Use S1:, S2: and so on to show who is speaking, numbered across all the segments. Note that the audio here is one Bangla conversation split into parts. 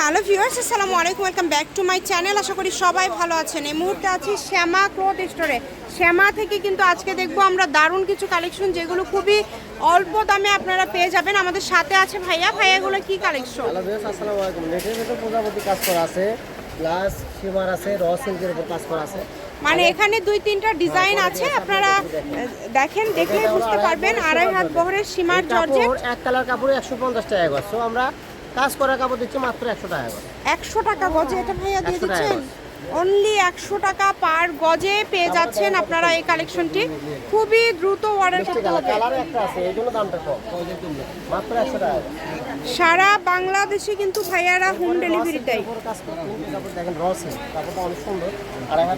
S1: হ্যালো ভিউয়ার্স আসসালামু আলাইকুম welcome back to my channel. আশা করি সবাই ভালো আছেন। এই মুহূর্তে আছি শ্যামা ক্লথ স্টোরে। শ্যামা থেকে কিন্তু আজকে দেখব আমরা দারুণ কিছু কালেকশন যেগুলো খুবই অল্প দামে আপনারা পেয়ে যাবেন। আমাদের সাথে আছে ভাইয়া। ভাইয়াগুলো কি কালেকশন
S2: হ্যালো ভিউয়ার্স আসসালামু আলাইকুম। নেটের ভেতর প্রজাপতি কাজ করা আছে। প্লাস সীমার আছে র সিল্কের উপর কাজ করা আছে।
S1: মানে এখানে দুই তিনটা ডিজাইন আছে। আপনারা দেখেন দেখলে বুঝতে পারবেন। আড়াই হাত বহরের সীমার
S2: এই
S1: জর্জেট।
S2: এক কালার কাপড়ে একশো পঞ্চাশ টাকা গজ। সো আমরা কাজ করা কাপড় দিচ্ছি মাত্র একশো টাকা গজ
S1: একশো টাকা গজে এটা ভাইয়া দিয়ে দিচ্ছেন? অনলি একশো টাকা পার গজে পেয়ে যাচ্ছেন আপনারা এই কালেকশনটি খুবই দ্রুত অর্ডার করতে হবে। সারা বাংলাদেশে কিন্তু ভাইয়ারা হোম ডেলিভারি দেয়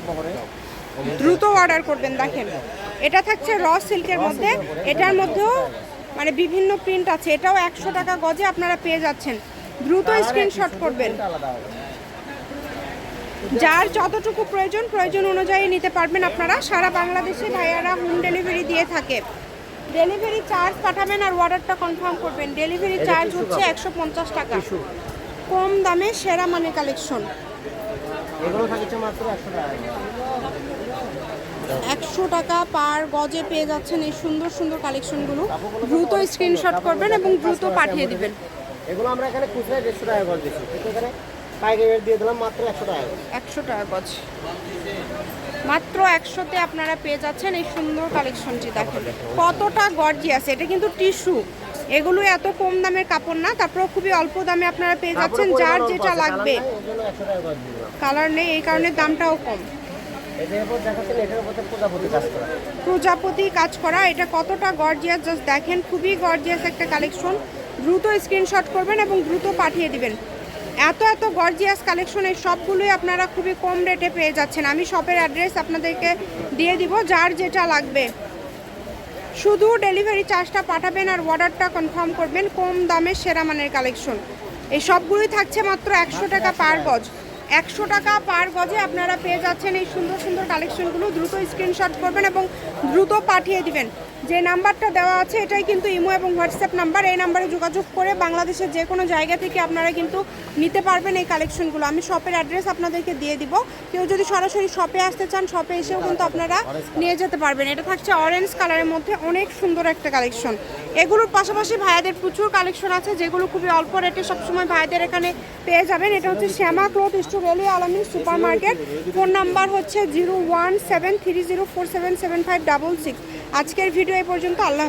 S2: করে
S1: দ্রুত অর্ডার করবেন দেখেন। এটা থাকছে র সিল্কের মধ্যে। এটার মধ্যেও মানে বিভিন্ন প্রিন্ট আছে এটাও একশো টাকা গজে আপনারা পেয়ে যাচ্ছেন। দ্রুত স্ক্রিনশট করবেন। যার যতটুকু প্রয়োজন প্রয়োজন অনুযায়ী নিতে পারবেন আপনারা। সারা বাংলাদেশে ভাইয়ারা হোম ডেলিভারি দিয়ে থাকে। ডেলিভারি চার্জ পাঠাবেন আর অর্ডারটা কনফার্ম করবেন। ডেলিভারি চার্জ হচ্ছে একশো পঞ্চাশ টাকা। কম দামে সেরা মানে কালেকশন
S2: এগুলো থাকছে মাত্র একশো টাকা।
S1: একশো টাকা পার গজে পেয়ে যাচ্ছেন এই সুন্দর সুন্দর কালেকশনগুলো। দ্রুত স্ক্রিনশট করবেন এবং দ্রুত পাঠিয়ে দিবেন।
S2: এগুলো আমরা এখানে খুচরা দেড়শো টাকা গজ দিচ্ছি এখানে পাইকারি রেট দিয়ে দিলাম মাত্র একশো টাকা
S1: একশো টাকা গজ। মাত্র একশোতে আপনারা পেয়ে যাচ্ছেন এই সুন্দর কালেকশনটি দেখেন। কতটা গর্জিয়াস এটা কিন্তু টিস্যু। এগুলো এত কম দামের কাপড় না তারপরেও খুবই অল্প দামে আপনারা পেয়ে যাচ্ছেন যার যেটা লাগবে।
S2: কালার নেই এই
S1: কারণে দামটাও কম।
S2: প্রজাপতি কাজ করা।
S1: এটা কতটা গর্জিয়াস জাস্ট দেখেন খুবই গর্জিয়াস একটা কালেকশন দ্রুত স্ক্রিনশট করবেন এবং দ্রুত পাঠিয়ে দিবেন। এত এত গর্জিয়াস কালেকশন এই সবগুলোই আপনারা খুবই কম রেটে পেয়ে যাচ্ছেন। আমি শপের অ্যাড্রেস আপনাদেরকে দিয়ে দিব যার যেটা লাগবে। শুধু ডেলিভারি চার্জটা পাঠাবেন আর অর্ডারটা কনফার্ম করবেন কম দামের সেরা মানের কালেকশন এই সবগুলোই থাকছে মাত্র একশো টাকা পার গজ। একশো টাকা পার গজে আপনারা পেয়ে যাচ্ছেন এই সুন্দর সুন্দর কালেকশনগুলো দ্রুত স্ক্রিনশট করবেন এবং দ্রুত পাঠিয়ে দিবেন। যে নাম্বারটা দেওয়া আছে, এটাই কিন্তু ইমো এবং হোয়াটসঅ্যাপ নাম্বার। এই নাম্বারে যোগাযোগ করে বাংলাদেশের যে কোনো জায়গা থেকে আপনারা কিন্তু নিতে পারবেন এই কালেকশনগুলো। আমি শপের অ্যাড্রেস আপনাদেরকে দিয়ে দিব। কেউ যদি সরাসরি শপে আসতে চান, শপে এসেও কিন্তু আপনারা নিয়ে যেতে পারবেন। এটা থাকছে অরেঞ্জ কালারের মধ্যে অনেক সুন্দর একটা কালেকশন। এগুলোর পাশাপাশি ভাইয়াদের প্রচুর কালেকশন আছে, যেগুলো খুবই অল্প রেটে সবসময় ভাইয়াদের এখানে পেয়ে যাবেন। এটা হচ্ছে Shyama cloth store rally Alamin super market phone number হচ্ছে zero one seven three zero four seven seven five double six. আজকের ভিডিও এ পর্যন্ত। আল্লাহ